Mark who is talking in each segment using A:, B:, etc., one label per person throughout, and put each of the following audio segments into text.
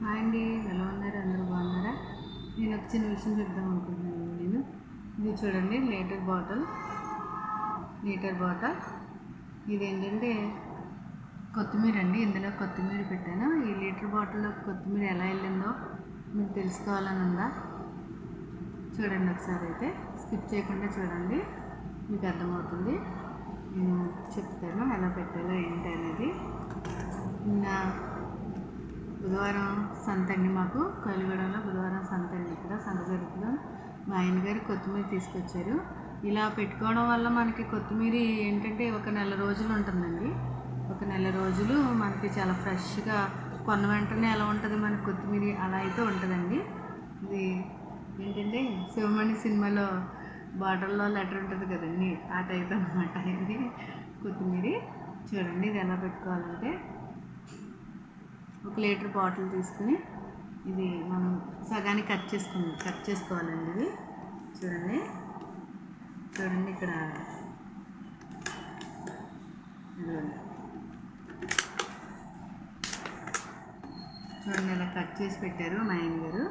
A: Hi అండి ఎలా ఉన్నారు? అందరూ బాగున్నారా? నేను ఒక చిన్న విషయం చెప్దాం అనుకుంటున్నాను నేను. ఇది చూడండి లీటర్ బాటిల్. Litre bottle. ఇది ఏంటంటే కొత్తిమీర అండి ఇందులో కొత్తిమీర పెట్టాను. ఈ లీటర్ బాటిల్లో కొత్తిమీర ఎలా వెళ్ళిందో మీకు తెలుసుకోవాలని ఉందా? చూడండి ఒకసారి అయితే. స్కిప్ చేయకుండా చూడండి. మీకు అర్థమవుతుంది. నేను చెప్తాను ఎలా పెట్టాలో ఏంటి అనేది. నా బుధవారం సంత అండి మాకు. కలిగూడలో బుధవారం సంత అండి ఇక్కడ సంత జరుగుతుంది? మా ఆయనగారు కొత్తిమీర తీసుకొచ్చారు. ఇలా పెట్టుకోవడం వల్ల మనకి కొత్తిమీర ఏంటంటే ఒక నెల రోజులు ఉంటుందండి. ఒక నెల రోజులు మనకి చాలా ఫ్రెష్గా కొన్న వెంటనే ఎలా ఉంటుంది మనకి కొత్తిమీర అలా అయితే ఉంటుందండి. ఇది ఏంటంటే శివమణి సినిమాలో బాటిల్లో లెటర్ ఉంటుంది కదండి ఆ టైప్ అనమాట ఇది. కొత్తిమీర చూడండి ఇది ఎలా పెట్టుకోవాలంటే. ఒక లీటర్ బాటిల్ తీసుకుని ఇది మనం సగానికి కట్ చేసుకుని కట్ చేసుకోవాలండి ఇది చూడండి. చూడండి ఇక్కడ. చూడండి ఇలా కట్ చేసి పెట్టారు మా ఆయన గారు.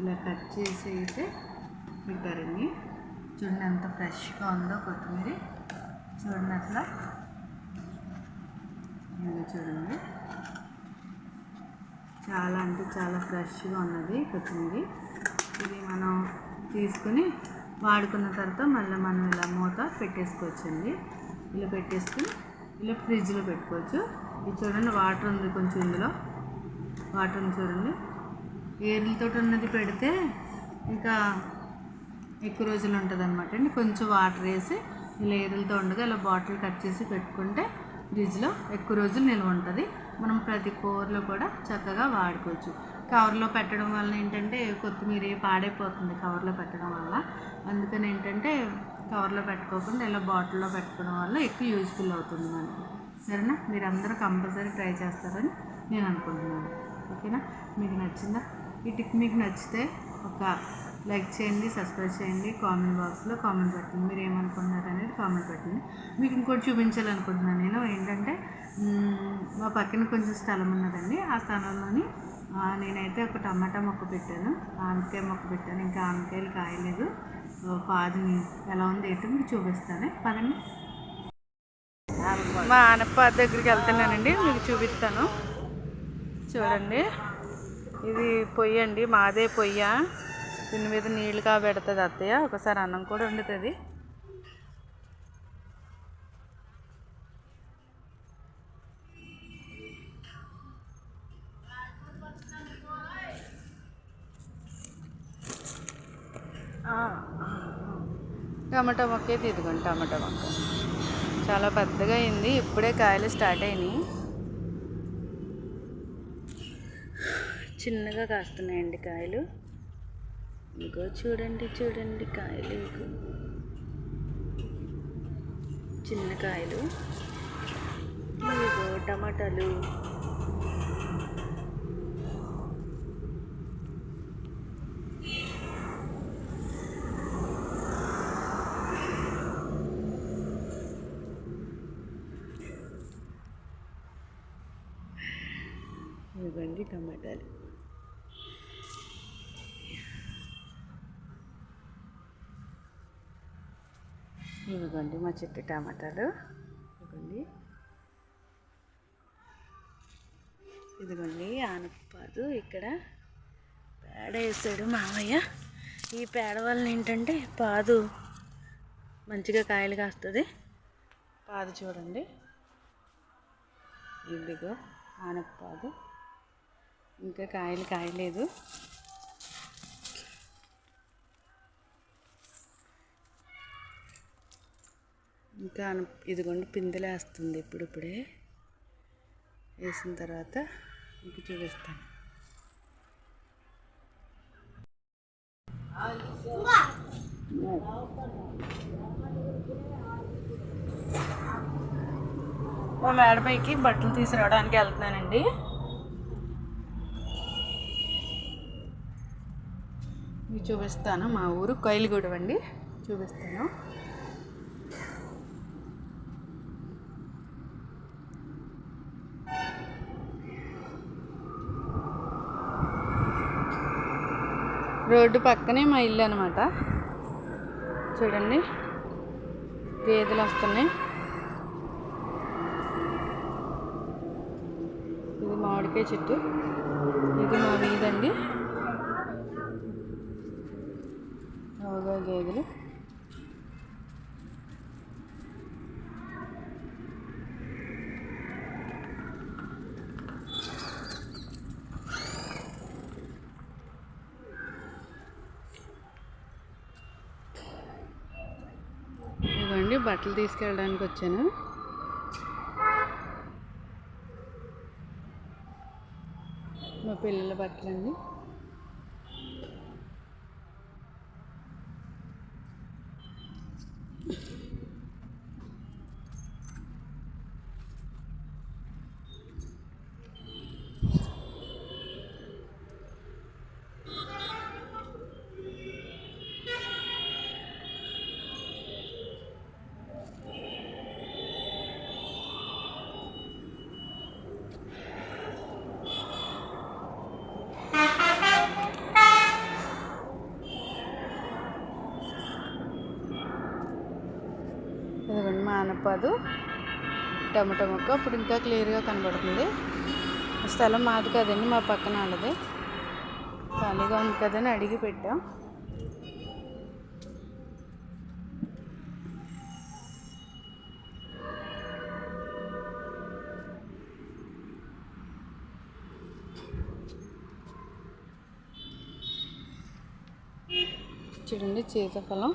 A: ఇలా కట్ చేసి అయితే పెట్టారండి. చూడండి ఎంత ఫ్రెష్గా ఉందో కొత్తిమీర. చూడండి అట్లా. చూడండి. చాలా అంటే చాలా ఫ్రెష్గా ఉన్నది కొత్తిమీర. ఇది మనం తీసుకుని వాడుకున్న తర్వాత మళ్ళీ మనం ఇలా మూత పెట్టేసుకోవచ్చండి. ఇలా పెట్టేసుకుని ఇలా ఫ్రిడ్జ్లో పెట్టుకోవచ్చు. ఇది చూడండి వాటర్ ఉంది కొంచెం ఇందులో. వాటర్ ఉంది చూడండి. ఏర్లతో ఉన్నది పెడితే ఇంకా ఎక్కువ రోజులు ఉంటుంది అనమాట అండి. కొంచెం వాటర్ వేసి ఇలా ఏరులతో ఉండగా ఇలా బాటిల్ కట్ చేసి పెట్టుకుంటే ఫ్రిడ్జ్లో ఎక్కువ రోజులు నిల్వ ఉంటుంది. మనం ప్రతి కూరలో కూడా చక్కగా వాడుకోవచ్చు. కవర్లో పెట్టడం వల్ల ఏంటంటే కొత్తిమీర పాడైపోతుంది కవర్లో పెట్టడం వల్ల. అందుకని ఏంటంటే కవర్లో పెట్టుకోకుండా ఇలా బాటిల్లో పెట్టుకోవడం వల్ల ఎక్కువ యూజ్ఫుల్ అవుతుంది మనకి. సరేనా? మీరు అందరూ కంపల్సరీ ట్రై చేస్తారని నేను అనుకుంటున్నాను. ఓకేనా? మీకు నచ్చిందా? ఈ టిప్ మీకు నచ్చితే ఒక లైక్ చేయండి సబ్స్క్రైబ్ చేయండి కామెంట్ బాక్స్లో కామెంట్ పెట్టండి. మీరు ఏమనుకుంటున్నారు అనేది కామెంట్ పెట్టండి. మీకు ఇంకోటి చూపించాలనుకుంటున్నాను నేను ఏంటంటే మా పక్కన కొంచెం స్థలం ఉన్నదండి. ఆ స్థలంలోని నేనైతే ఒక టమాటా మొక్క పెట్టాను. ఆనకాయ మొక్క పెట్టాను. ఇంకా ఆనకాయలు కాయలేదు. ఓ, పాదిని ఎలా ఉంది ఏంటో మీకు చూపిస్తాను. పదండి. మా ఆనప్ప దగ్గరికి వెళ్తున్నానండి. మీకు చూపిస్తాను. చూడండి. ఇది పొయ్యి అండి. మాదే పొయ్య. దీని మీద నీళ్ళు కాబెడుతుంది అత్తయ్య. ఒకసారి అన్నం కూడా వండుతుంది. టమాటా మొక్క అయితే ఇదిగోండి టమాటా మొక్క. చాలా పెద్దగా అయింది. ఇప్పుడే కాయలు స్టార్ట్ అయినాయి. చిన్నగా కాస్తున్నాయండి కాయలు. ఇంకో చూడండి చూడండి కాయలు ఇంకో చిన్న కాయలు. ఇగో టమాటాలు. ఇవ్వండి టమాటాలు. ఇవ్వండి మా చెట్టు టమాటాలు. ఇవ్వండి ఇదిగోండి ఆనపాదు ఇక్కడ పేడ వేసాడు మామయ్య. ఈ పేడ వల్ల ఏంటంటే పాదు మంచిగా కాయలు కాస్తుంది. పాదు చూడండి. ఇదిగో ఆనపాదు ఇంకా కాయలు కాయలేదు. ఇంకా ఇదిగోండి పిందెలేస్తుంది ఇప్పుడిప్పుడే. వేసిన తర్వాత మీకు చూపిస్తాను. మా మేడపైకి బట్టలు తీసుకురావడానికి వెళ్తున్నానండి. మీకు చూపిస్తాను మా ఊరు కొయిలగూడెం అండి చూపిస్తాను. రోడ్డు పక్కనే మా ఇల్లు అనమాట చూడండి గేదెలు వస్తున్నాయి. ఇది మామిడికాయ చెట్టు. ఇది మా వీధండి. గేదెలు ఇదిగోండి బట్టలు తీసుకెళ్ళడానికి వచ్చాను. మా పిల్లల బట్టలండి. ఇదిగోండి మానపాదు టమాటో మొక్క ఇప్పుడు ఇంకా క్లియర్గా కనబడుతుంది. స్థలం మాది కదండి మా పక్కన వాళ్ళది. ఖాళీగా ఉంది కదని అడిగి పెట్టాం. చూడండి సీతాఫలం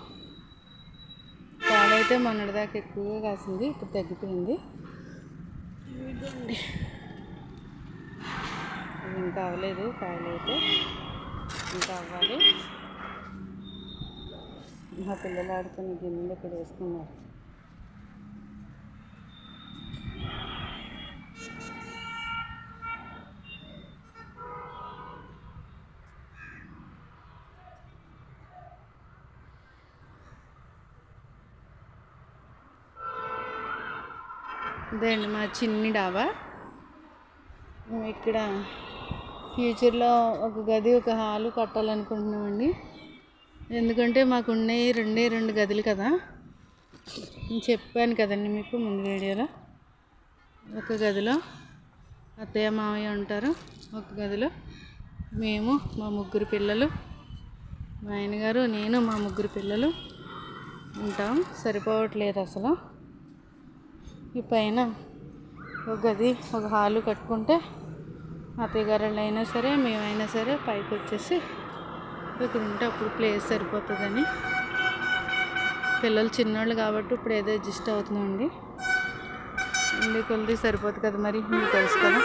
A: కాడైతే మొన్నటిదాకా ఎక్కువగా కాసింది ఇప్పుడు తగ్గిపోయింది. ఇంకా అవ్వలేదు కాయలు అయితే ఇంకా అవ్వాలి. మా పిల్లలు ఆడుతున్న గిన్నెలు ఇక్కడ వేసుకున్నారు. ఇదే అండి మా చిన్ని డాబా. మేము ఇక్కడ ఫ్యూచర్లో ఒక గది ఒక హాలు కట్టాలనుకుంటున్నామండి. ఎందుకంటే మాకు ఉన్నాయి రెండే రెండు గదులు కదా. నేను చెప్పాను కదండి మీకు ముందు వీడియోలో. ఒక గదిలో అత్తయ్య మామయ్య ఉంటారు. ఒక గదిలో మేము మా ముగ్గురు పిల్లలు. మా ఆయనగారు నేను మా ముగ్గురు పిల్లలు ఉంటాం. సరిపోవట్లేదు అసలు. ఈ పైన ఒక గది ఒక హాలు కట్టుకుంటే అత్తయ్య అయినా సరే మేమైనా సరే పైకి వచ్చేసి ఇక్కడ ఉంటే అప్పుడు ప్లేస్ సరిపోతుందని. పిల్లలు చిన్నోళ్ళు కాబట్టి ఇప్పుడు ఏదో అడ్జస్ట్ అవుతుందండి ఉండి కొలిది సరిపోతుంది కదా మరి మీకు తెలుసు కదా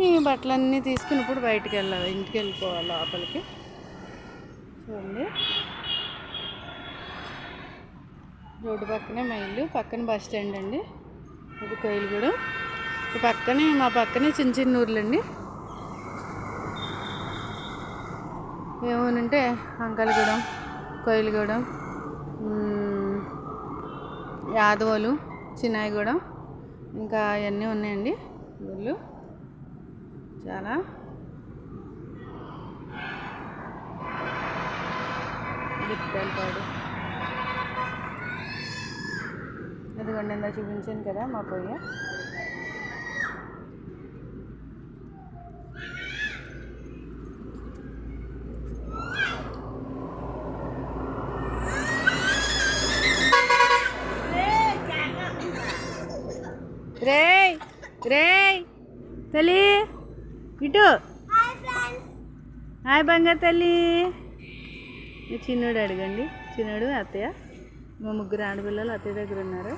A: ఈ బట్టలన్నీ తీసుకుని ఇప్పుడు బయటికి వెళ్ళాలి ఇంటికి వెళ్ళిపోవాలి లోపలికి. చూడండి. రోడ్డు పక్కనే మా ఇల్లు పక్కన బస్ స్టాండ్ అండి. ఇది కోయిలగూడెం. పక్కనే మా పక్కనే చిన్న చిన్న ఊర్లండి. ఏమోనంటే ఏమనంటే అంకలగూడెం కోయిలగూడెం మ్, యాదవలు చిన్నాయిగూడెం ఇంకా అవన్నీ ఉన్నాయండి ఊళ్ళు చూసారా? పాడు ఇదిగోండి ఇందా చూపించాను కదా మా పొయ్య. రే రే తల్లి. ఇటు. హాయ్ బంగారు తల్లి. మీ చిన్నోడు అడగండి. చిన్నోడు అత్తయ్య? మా ముగ్గురు ఆడపిల్లలు అత్తయ్య దగ్గర ఉన్నారు.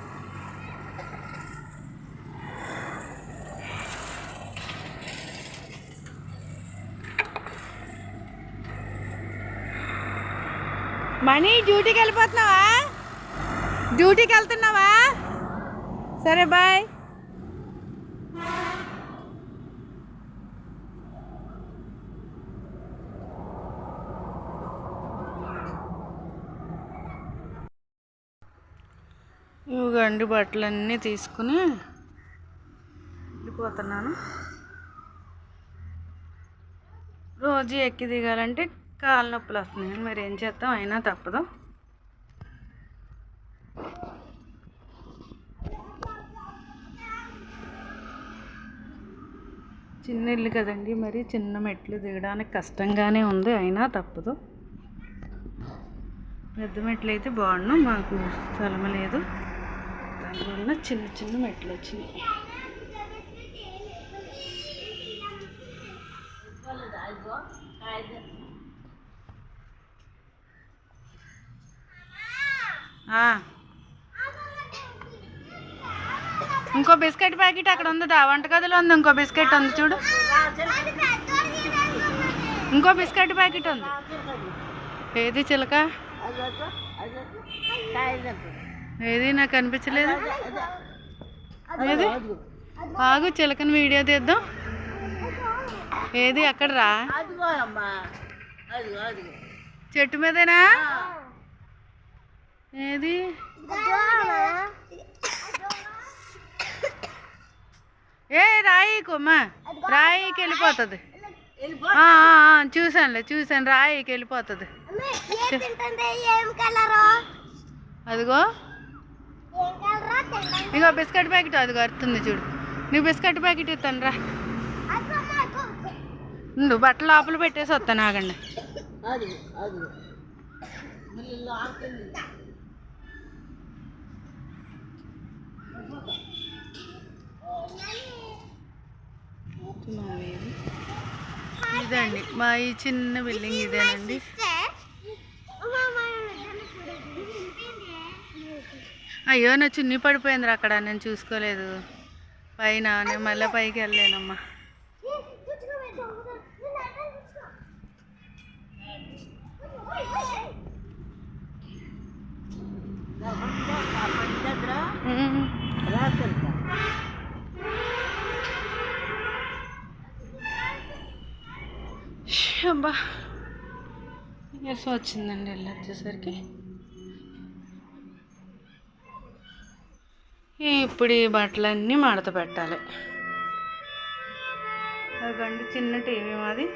A: మనీ డ్యూటీకి వెళ్ళిపోతున్నావా? డ్యూటీకి వెళ్తున్నావా? సరే బాయ్. గండి బట్టలన్నీ తీసుకుని వెళ్ళిపోతున్నాను. రోజు ఎక్కి దిగాలంటే కాళ్ళ నొప్పులు వస్తున్నాయి. మరి ఏం చేస్తాం అయినా తప్పదు. చిన్న ఇల్లు కదండి మరి. చిన్న మెట్లు దిగడానికి కష్టంగానే ఉంది. అయినా తప్పదు. పెద్ద మెట్లు అయితే బాగుండు మాకు స్థలం లేదు. దానివల్ల చిన్న చిన్న మెట్లు వచ్చినాయి. ఇంకో బిస్కెట్ ప్యాకెట్ అక్కడ ఉందా వంటగదిలో ఉంది ఇంకో బిస్కెట్ ఉంది చూడు. ఇంకో బిస్కెట్ ప్యాకెట్ ఉంది. ఏది చిలక? ఏది నాకు అనిపించలేదు? ఏది? ఆగు చిలకని వీడియో తీద్దాం. ఏది అక్కడ రా. చెట్టు మీదేనా? ఏది? ఏ రాయి కొమ్మ. రాయికి వెళ్ళిపోతుంది. చూశానులే చూశాను రాయికి వెళ్ళిపోతుంది. అదిగో. ఇగో బిస్కెట్ ప్యాకెట్ అదిగో అరుతుంది చూడు. నీకు బిస్కెట్ ప్యాకెట్ ఇస్తాను రా నువ్వు బట్టలు లోపల పెట్టేసి వస్తాను ఆగండి. ఇదండి మా ఈ చిన్న బిల్డింగ్ ఇదేనండి. అయ్యో నా చున్నీ పడిపోయిందిరా అక్కడ నేను చూసుకోలేదు. పైన నేను మళ్ళీ పైకి వెళ్ళలేనమ్మా. అబ్బా నీరసం వచ్చిందండి వెళ్ళి వచ్చేసరికి ఇప్పుడు ఈ బట్టలన్నీ మడత పెట్టాలి. అదిగోండి చిన్న టీవీ మాది.